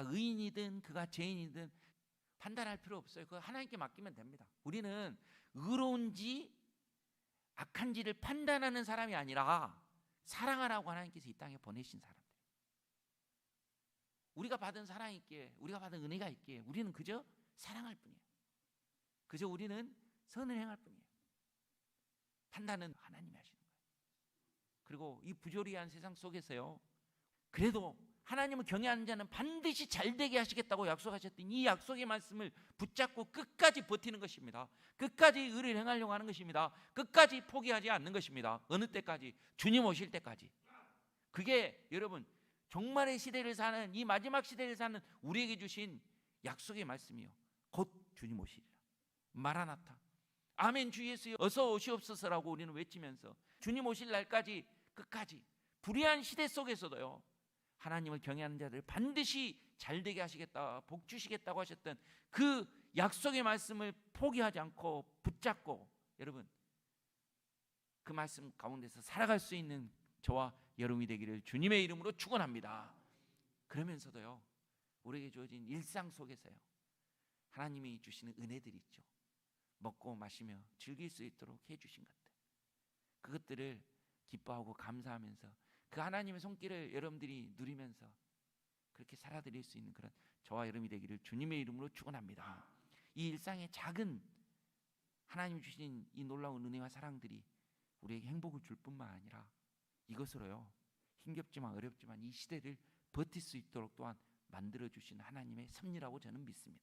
의인이든 그가 죄인이든 판단할 필요 없어요. 그거 하나님께 맡기면 됩니다. 우리는 의로운지 악한지를 판단하는 사람이 아니라 사랑하라고 하나님께서 이 땅에 보내신 사람들. 우리가 받은 사랑이 있기에 우리가 받은 은혜가 있기에 우리는 그저 사랑할 뿐이에요. 그저 우리는 선을 행할 뿐이에요. 판단은 하나님이 하시는 거예요. 그리고 이 부조리한 세상 속에서요. 그래도 하나님을 경외하는 자는 반드시 잘 되게 하시겠다고 약속하셨던 이 약속의 말씀을 붙잡고 끝까지 버티는 것입니다. 끝까지 의를 행하려고 하는 것입니다. 끝까지 포기하지 않는 것입니다. 어느 때까지? 주님 오실 때까지. 그게 여러분 종말의 시대를 사는 이 마지막 시대를 사는 우리에게 주신 약속의 말씀이요. 곧 주님 오시리라. 마라나타. 아멘 주 예수여 어서 오시옵소서라고 우리는 외치면서 주님 오실 날까지 끝까지 불의한 시대 속에서도요. 하나님을 경외하는 자들 반드시 잘 되게 하시겠다, 복 주시겠다고 하셨던 그 약속의 말씀을 포기하지 않고 붙잡고 여러분 그 말씀 가운데서 살아갈 수 있는 저와 여러분이 되기를 주님의 이름으로 축원합니다. 그러면서도요 우리에게 주어진 일상 속에서요 하나님이 주시는 은혜들이 있죠. 먹고 마시며 즐길 수 있도록 해주신 것들 그것들을 기뻐하고 감사하면서 그 하나님의 손길을 여러분들이 누리면서 그렇게 살아드릴 수 있는 그런 저와 여러분이 되기를 주님의 이름으로 축원합니다. 이 일상의 작은 하나님 주신 이 놀라운 은혜와 사랑들이 우리에게 행복을 줄 뿐만 아니라 이것으로요 힘겹지만 어렵지만 이 시대를 버틸 수 있도록 또한 만들어 주신 하나님의 섭리라고 저는 믿습니다.